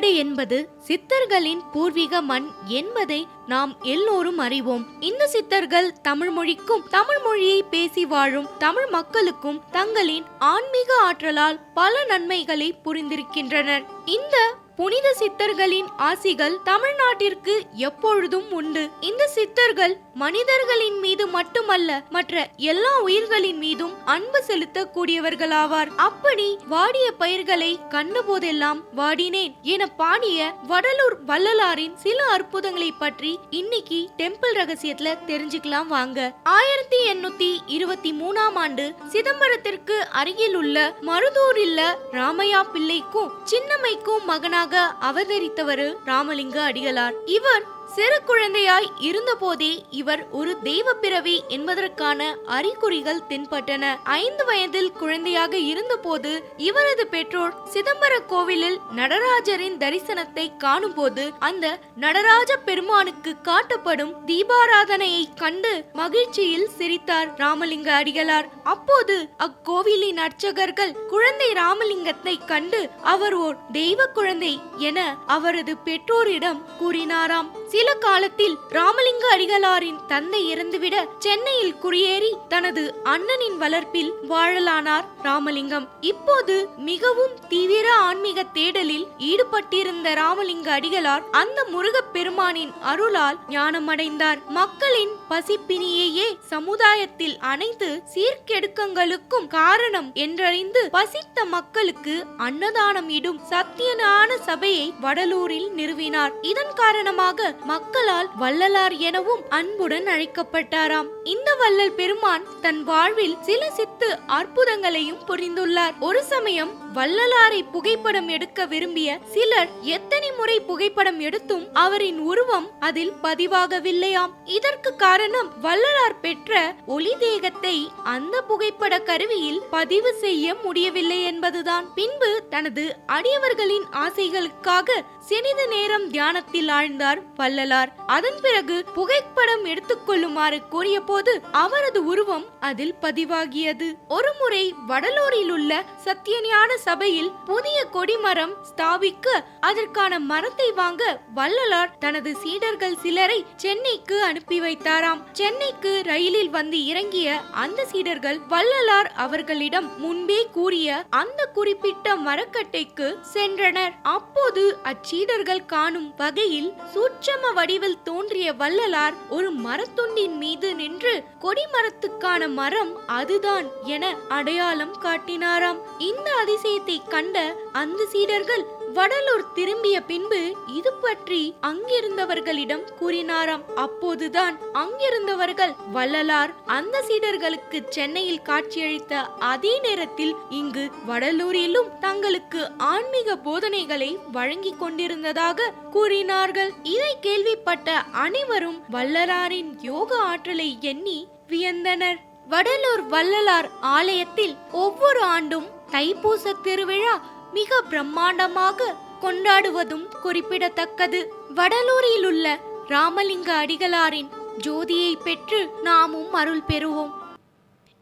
என்பது சித்தர்களின் பூர்வீக மண் என்பதை நாம் எல்லோரும் அறிவோம். இந்த சித்தர்கள் தமிழ் மொழிக்கும் தமிழ் மொழியை பேசி வாழும் தமிழ் மக்களுக்கும் தங்களின் ஆன்மீக ஆற்றலால் பல நன்மைகளை புரிந்திருக்கின்றனர். இந்த புனித சித்தர்களின் ஆசிகள் தமிழ்நாட்டிற்கு எப்பொழுதும் உண்டு. இந்த சித்தர்கள் மனிதர்களின் மீது மட்டுமல்ல மற்ற எல்லா உயிர்களின் மீதும் அன்பு செலுத்தக்கூடியவர்களாவார். அப்படி வாடிய பயிர்களை கண்டபோதெல்லாம் வாடினேன் என பாடிய வடலூர் வள்ளலாரின் சில அற்புதங்களை பற்றி இன்னைக்கு டெம்பிள் ரகசியத்துல தெரிஞ்சுக்கலாம் வாங்க. ஆயிரத்தி எண்ணூத்தி இருபத்தி மூணாம் ஆண்டு சிதம்பரத்திற்கு அருகில் உள்ள மருதூரில் ராமையா பிள்ளைக்கும் சின்னம்மைக்கும் மகனாக அவதரித்தவர் ராமலிங்க அடிகளார். இவர் சிறு குழந்தையாய் இருந்தபோதே இவர் ஒரு தெய்வ பிறவி என்பதற்கான அறிகுறிகள் தென்பட்டன. ஐந்து வயதில் குழந்தையாக இருந்தபோது இவரது பெற்றோர் சிதம்பர கோவிலில் நடராஜரின் தரிசனத்தை காணும்போது அந்த நடராஜ பெருமானுக்கு காட்டப்படும் தீபாராதனையை கண்டு மகிழ்ச்சியில் சிரித்தார் ராமலிங்க அடிகளார். அப்போது அக்கோவிலின் அர்ச்சகர்கள் குழந்தை ராமலிங்கத்தை கண்டு அவர் ஓர் தெய்வ குழந்தை என அவரது பெற்றோரிடம் கூறினாராம். சில காலத்தில் ராமலிங்க அடிகளாரின் தந்தை இறந்துவிட சென்னையில் குடியேறி தனது அண்ணனின் வளர்ப்பில் வாழலானார் ராமலிங்கம். இப்போது மிகவும் தீவிர ஆன்மீக தேடலில் ஈடுபட்டிருந்த ராமலிங்க அடிகளார் அந்த முருகப் பெருமானின் அருளால் ஞானமடைந்தார். மக்களின் பசிப்பினியையே சமுதாயத்தில் அனைத்து சீர்கெடுக்கங்களுக்கும் காரணம் என்றறிந்து பசித்த மக்களுக்கு அன்னதானம் இடும் சத்தியனான சபையை வடலூரில் நிறுவினார். இதன் காரணமாக மக்களால் வள்ளலார் எனவும் அன்புடன் அழைக்கப்பட்டாராம். இந்த வள்ளல் பெருமான் தன் வாழ்வில் சில சித்து அற்புதங்களையும் புரிந்துள்ளார். ஒரு சமயம் வள்ளலாரை புகைப்படம் எடுக்க விரும்பிய சிலர் எத்தனை முறை புகைப்படம் எடுத்தும் அவரின் உருவம் அதில் பதிவாகவில்லையாம். இதற்கு காரணம் வள்ளலார் பெற்ற ஒளி தேகத்தை அந்த புகைப்பட கருவியில் பதிவு செய்ய முடியவில்லை என்பதுதான். பின்பு தனது அடியவர்களின் ஆசைகளுக்காக சிறிது நேரம் தியானத்தில் ஆழ்ந்தார் வள்ளலார் அதன் பிறகு புகைப்படம் எடுத்துக்கொள்ளுமாறு கூறிய போது அவரது உருவம் அதில் பதிவாகியது. ஒருமுறை வடலூரில் உள்ள சத்தியஞான சபையில் புதிய கொடிமரம் ஸ்தாபிக்க அதற்கான மரத்தை வாங்க வள்ளலார் தனது சீடர்கள் சிலரை சென்னைக்கு அனுப்பி வைத்தாராம். சென்னைக்கு ரயிலில் வந்து இறங்கிய அந்த சீடர்கள் வள்ளலார் அவர்களிடம் முன்பே கூறிய அந்த குறிப்பிட்ட மரக்கட்டைக்கு சென்றனர். அப்போது அச்சீடர்கள் காணும் வகையில் சூட்சம் வடிவில் தோன்றிய வள்ளலார் ஒரு மரத்துண்டின் மீது நின்று கொடிமரத்துக்கான மரம் அதுதான் என அடையாளம் காட்டினாராம். இந்த அதிசயத்தை கண்ட அந்த சீடர்கள் வடலூர் திரும்பிய பின்பு இது பற்றி அங்கிருந்தவர்களிடம் கூறினாராம். அப்போதுதான் அங்கிருந்தவர்கள் வள்ளலார் அந்த சீடர்களுக்கு சென்னையில் காட்சியளித்த அதே நேரத்தில் இங்கு வடலூரிலும் தங்களுக்கு ஆன்மீக போதனைகளை வழங்கிக் கொண்டிருந்ததாக கூறினார்கள். இதை கேள்விப்பட்ட அனைவரும் வள்ளலாரின் யோக ஆற்றலை எண்ணி வியந்தனர். வடலூர் வள்ளலார் ஆலயத்தில் ஒவ்வொரு ஆண்டும் தைப்பூச திருவிழா மிக பிரம்மாண்டமாக கொண்டாடுவதும் குறிப்பிடத்தக்கது. வடலூரில் உள்ள ராமலிங்க அடிகளாரின் ஜோதியை பெற்று நாமும் அருள் பெறுவோம்.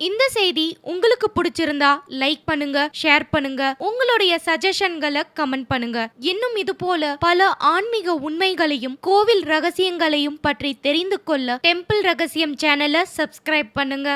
இந்த செய்தி உங்களுக்கு பிடிச்சிருந்தா லைக் பண்ணுங்க ஷேர் பண்ணுங்க. உங்களுடைய சஜஷன்களை கமெண்ட் பண்ணுங்க. இன்னும் இது போல பல ஆன்மீக உண்மைகளையும் கோவில் ரகசியங்களையும் பற்றி தெரிந்து கொள்ள டெம்பிள் ரகசியம் சேனலை சப்ஸ்கிரைப் பண்ணுங்க.